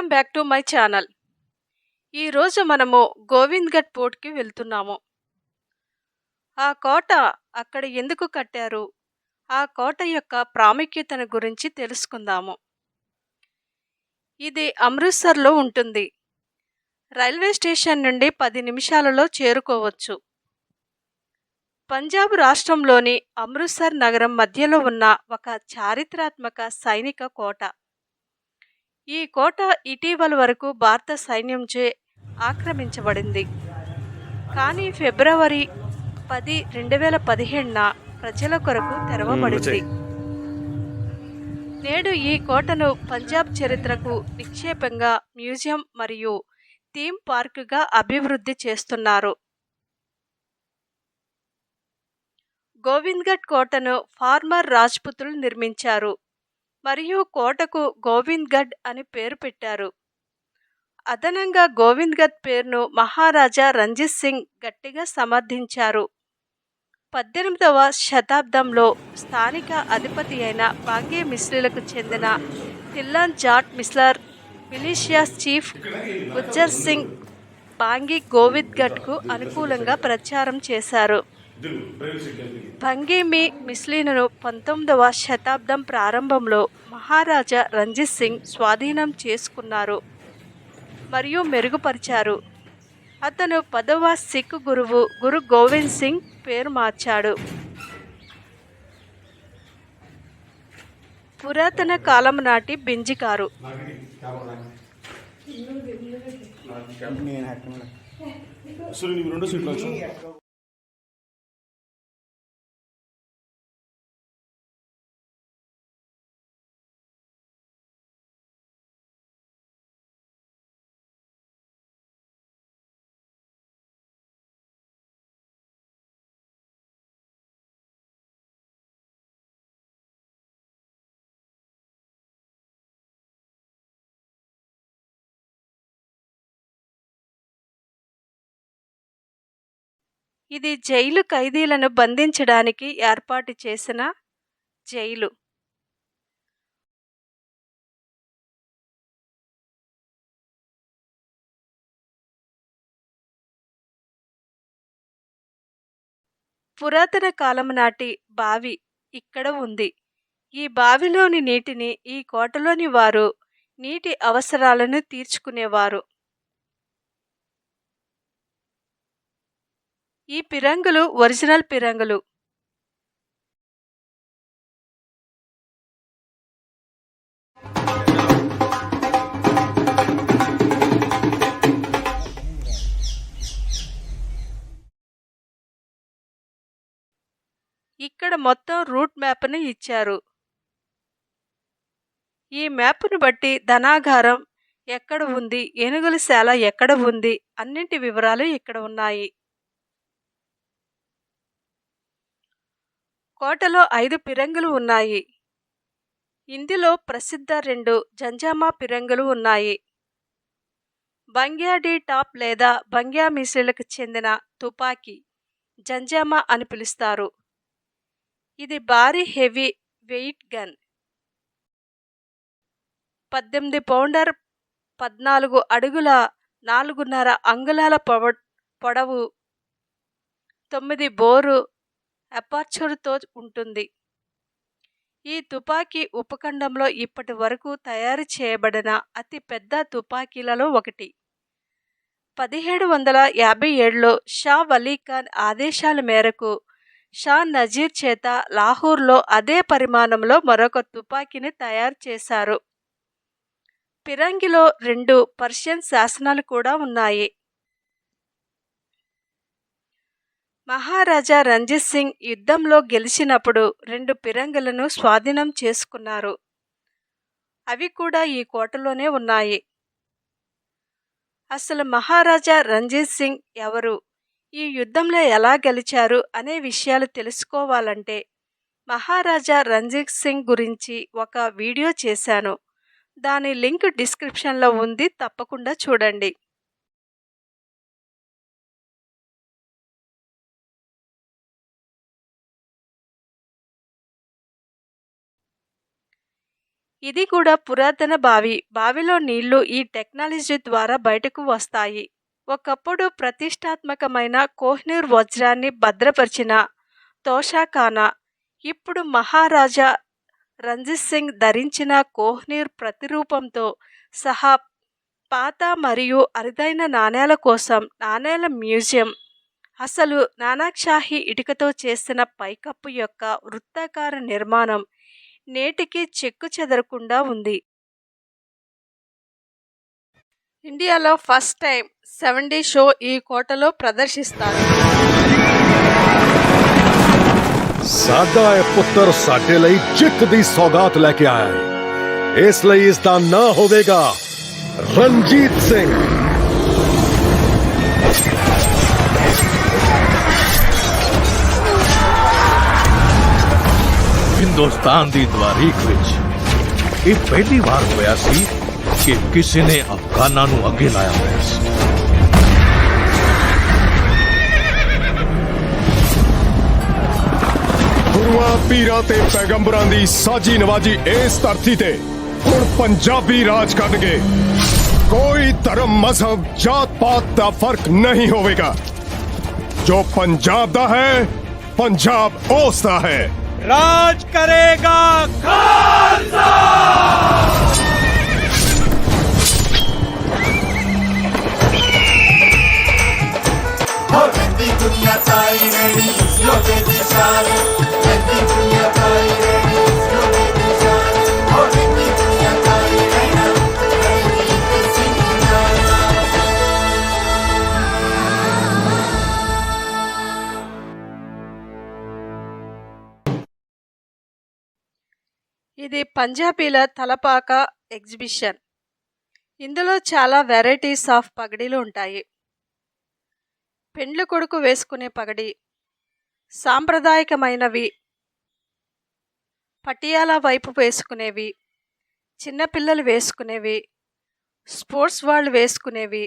Welcome back to my channel. ఈరోజు మనము గోవింద్గఢ్ పోర్ట్కి వెళ్తున్నాము. ఆ కోట అక్కడ ఎందుకు కట్టారు? ఆ కోట యొక్క ప్రాముఖ్యతను గురించి తెలుసుకుందాము. ఇది అమృత్సర్లో ఉంటుంది. రైల్వే స్టేషన్ నుండి పది నిమిషాలలో చేరుకోవచ్చు. పంజాబ్ రాష్ట్రంలోని అమృత్సర్ నగరం మధ్యలో ఉన్న ఒక చారిత్రాత్మక సైనిక కోట. ఈ కోట ఇటీవల వరకు భారత సైన్యంచే ఆక్రమించబడింది. కానీ ఫిబ్రవరి పది రెండు వేల పదిహేడున ప్రజల కొరకు తెరవబడింది. నేడు ఈ కోటను పంజాబ్ చరిత్రకు నిక్షేపంగా మ్యూజియం మరియు థీమ్ పార్కుగా అభివృద్ధి చేస్తున్నారు. గోవింద్గఢ్ కోటను ఫార్మర్ రాజ్పుతులు నిర్మించారు. మరియు కోటకు గోవింద్గఢ్ అని పేరు పెట్టారు. అదనంగా గోవింద్గఢ్ పేరును మహారాజా రంజిత్ సింగ్ గట్టిగా సమర్థించారు. పద్దెనిమిదవ శతాబ్దంలో స్థానిక అధిపతి అయిన బాంగే మిస్లీలకు చెందిన తిల్లాన్ జాట్ మిస్లర్ మిలీషియాస్ చీఫ్ గుజ్జర్ సింగ్ బాంగి గోవింద్గఢ్కు అనుకూలంగా ప్రచారం చేశారు. భంగిమి మిస్లీలను పంతొమ్మిదవ శతాబ్దం ప్రారంభంలో మహారాజా రంజిత్ సింగ్ స్వాధీనం చేసుకున్నారు మరియు మెరుగుపరిచారు. అతను పదవ సిక్ గురువు గురు గోవింద్ సింగ్ పేరు మార్చాడు. పురాతన కాలం నాటి బింజికారు. ఇది జైలు ఖైదీలను బంధించడానికి ఏర్పాటు చేసిన జైలు. పురాతన కాలం నాటి బావి ఇక్కడ ఉంది. ఈ బావిలోని నీటిని ఈ కోటలోని వారు నీటి అవసరాలను తీర్చుకునేవారు. ఈ పిరంగులు ఒరిజినల్ పిరంగులు. ఇక్కడ మొత్తం రూట్ మ్యాప్ను ఇచ్చారు. ఈ మ్యాప్ను బట్టి ధనాగారం ఎక్కడ ఉంది ఏనుగుల శాల ఎక్కడ ఉంది అన్నింటి వివరాలు ఇక్కడ ఉన్నాయి. కోటలో ఐదు పిరంగులు ఉన్నాయి. ఇందులో ప్రసిద్ధ రెండు జంజామా పిరంగులు ఉన్నాయి. బంగ్యాడీ టాప్ లేదా బంగ్యా మిసిళ్ళకు చెందిన తుపాకీ జంజామా అని పిలుస్తారు. ఇది భారీ హెవీ వెయిట్ గన్. పద్దెనిమిది పౌండర్ పద్నాలుగు అడుగుల నాలుగున్నర అంగుళాల పొడవు తొమ్మిది బోరు అపార్చర్తో ఉంటుంది. ఈ తుపాకీ ఉపఖండంలో ఇప్పటి వరకు తయారు చేయబడిన అతి పెద్ద తుపాకీలలో ఒకటి. పదిహేడు వందల యాభై ఏడులో షా వలీ ఖాన్ ఆదేశాల మేరకు షా నజీర్ చేత లాహూర్లో అదే పరిమాణంలో మరొక తుపాకీని తయారు చేశారు. పిరంగిలో రెండు పర్షియన్ శాసనాలు కూడా ఉన్నాయి. మహారాజా రంజిత్ సింగ్ యుద్ధంలో గెలిచినప్పుడు రెండు పిరంగులను స్వాధీనం చేసుకున్నారు. అవి కూడా ఈ కోటలోనే ఉన్నాయి. అసలు మహారాజా రంజిత్ సింగ్ ఎవరు? ఈ యుద్ధంలో ఎలా గెలిచారు అనే విషయాలు తెలుసుకోవాలంటే మహారాజా రంజిత్ సింగ్ గురించి ఒక వీడియో చేశాను. దాని లింక్ డిస్క్రిప్షన్లో ఉంది తప్పకుండా చూడండి. ఇది కూడా పురాతన బావి. బావిలో నీళ్ళు ఈ టెక్నాలజీ ద్వారా బయటకు వస్తాయి. ఒకప్పుడు ప్రతిష్టాత్మకమైన కోహ్నూర్ వజ్రాన్ని భద్రపరిచిన తోషాఖానా ఇప్పుడు మహారాజా రంజిత్ సింగ్ ధరించిన కోహ్నూర్ ప్రతిరూపంతో సహా పాత మరియు అరుదైన నాణేల కోసం నాణేల మ్యూజియం అసలు నానాక్షాహి ఇటుకతో చేసిన పైకప్పు యొక్క వృత్తాకార నిర్మాణం నేటికి చెక్కు చెదరకుండా ఉంది ఇండియాలో first time seven day show ఈ కోటలో ప్రదర్శిస్తారు ਸਾਡਾ ਇਹ ਪੁੱਤਰ ਸਾਡੇ ਲਈ ਜਿੱਤ ਦੀ ਸੌਗਾਤ ਲੈ ਕੇ ਆਇਆ ਹੈ ਇਸ ਲਈ ਇਸ ਦਾ ਨਾਂ ਹੋਵੇਗਾ ਰਣਜੀਤ ਸਿੰਘ ਹਿੰਦੁਸਤਾਨ ਦੀ ਤਵਾਰੀਖ ਵਿੱਚ ਇਹ ਪਹਿਲੀ ਵਾਰ ਹੋਇਆ ਸੀ ਕਿ ਕਿਸੇ ਨੇ ਅਫਗਾਨਾਂ ਨੂੰ ਅੱਗੇ ਲਾਇਆ ਹੋਇਆ ਸੀ। ਗੁਰੂਆਂ, ਪੀਰਾਂ ਤੇ ਪੈਗੰਬਰਾਂ ਦੀ ਸਾਜੀ ਨਵਾਜੀ ਇਸ ਧਰਤੀ ਤੇ ਹੁਣ ਪੰਜਾਬੀ ਰਾਜ ਕਰਨਗੇ ਕੋਈ ਧਰਮ ਮਜ਼ਹਬ, ਜਾਤ ਪਾਤ ਦਾ ਫ਼ਰਕ ਨਹੀਂ ਹੋਵੇਗਾ। ਜੋ ਪੰਜਾਬ ਦਾ ਹੈ, ਪੰਜਾਬ ਉਸ ਦਾ ਹੈ। राज करे ఇది పంజాబీల తలపాక ఎగ్జిబిషన్. ఇందులో చాలా వెరైటీస్ ఆఫ్ పగడీలు ఉంటాయి. పెండ్లు కొడుకు వేసుకునే పగడి సాంప్రదాయకమైనవి పటియాలా వైపు వేసుకునేవి చిన్నపిల్లలు వేసుకునేవి స్పోర్ట్స్ వాళ్ళు వేసుకునేవి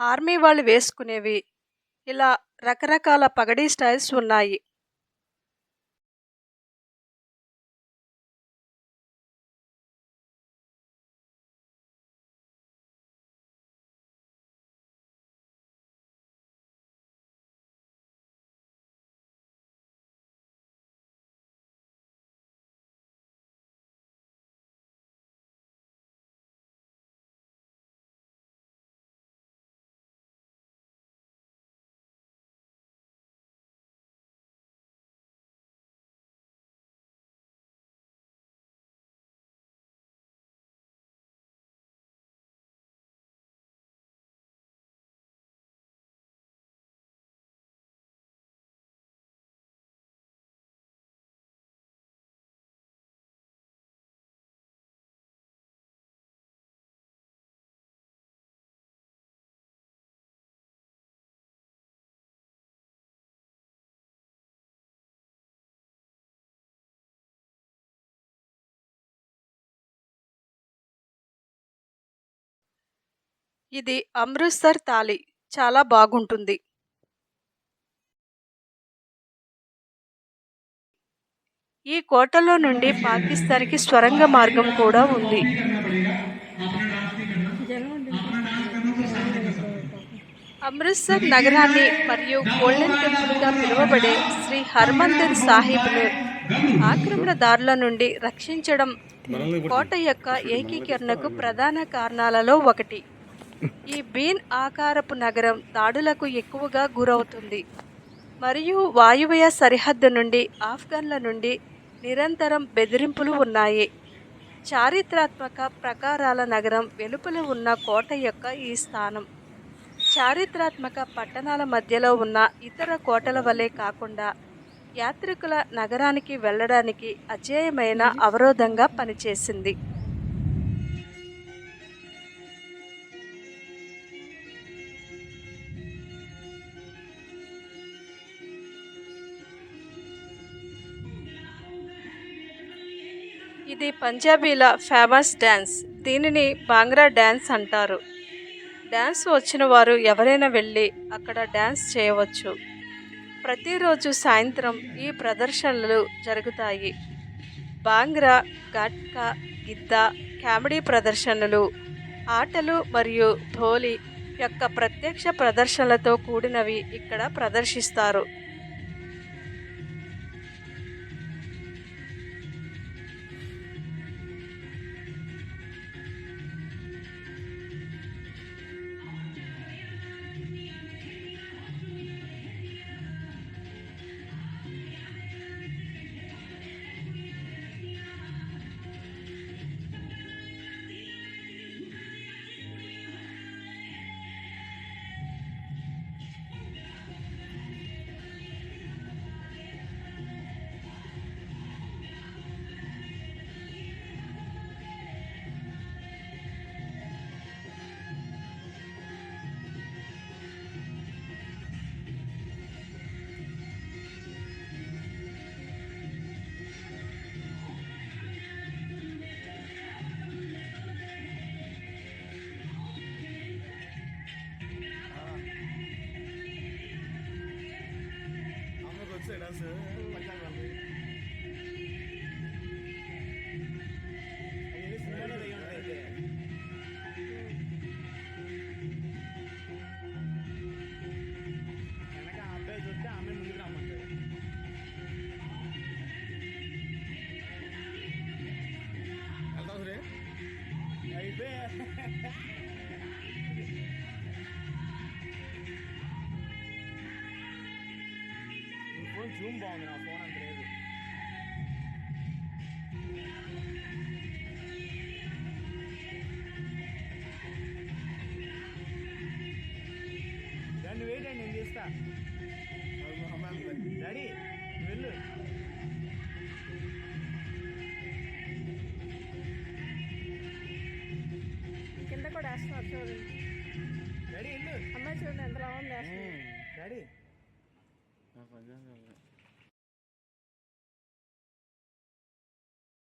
ఆర్మీ వాళ్ళు వేసుకునేవి ఇలా రకరకాల పగడీ స్టైల్స్ ఉన్నాయి. ఇది అమృత్సర్ తాలి చాలా బాగుంటుంది. ఈ కోటలో నుండి పాకిస్తాన్కి స్వరంగ మార్గం కూడా ఉంది. అమృత్సర్ నగరాన్ని మరియు గోల్డెన్ టెంపుల్గా పిలువబడే శ్రీ హర్మందిర్ సాహిబ్ను ఆక్రమణదారుల నుండి రక్షించడం కోట యొక్క ఏకీకరణకు ప్రధాన కారణాలలో ఒకటి. ఈ బీన్ ఆకారపు నగరం దాడులకు ఎక్కువగా గురవుతుంది. మరియు వాయువ్య సరిహద్దు నుండి ఆఫ్ఘన్ల నుండి నిరంతరం బెదిరింపులు ఉన్నాయి. చారిత్రాత్మక ప్రకారాల నగరం వెలుపల ఉన్న కోట యొక్క ఈ స్థానం. చారిత్రాత్మక పట్టణాల మధ్యలో ఉన్న ఇతర కోటల వలె కాకుండా యాత్రికుల నగరానికి వెళ్ళడానికి అజేయమైన అవరోధంగా పనిచేసింది. ఇది పంజాబీల ఫేమస్ డ్యాన్స్ దీనిని బాంగ్రా డ్యాన్స్ అంటారు. డ్యాన్స్ వచ్చిన వారు ఎవరైనా వెళ్ళి అక్కడ డ్యాన్స్ చేయవచ్చు. ప్రతిరోజు సాయంత్రం ఈ ప్రదర్శనలు జరుగుతాయి. బాంగ్రా గట్కా గిద్ద కామెడీ ప్రదర్శనలు ఆటలు మరియు ధోలి యొక్క ప్రత్యక్ష ప్రదర్శనలతో కూడినవి ఇక్కడ ప్రదర్శిస్తారు. আছে எனக்கு அப்படியே சொல்லிட்டு அவன் முடிக்கிறான் மட்டும் Ahí ve. జూమ్ బాగుంది నా ఫోన్ అంత లేదు దాన్ని వెయిట్ అండి నేను చేస్తా డాడీ వెళ్ళు కింద కూడా వేస్తున్నారు చూడండి డాడీ వెళ్ళు అమ్మాయి చూడండి ఎంత బాగుంది వేస్తుంది డాడీ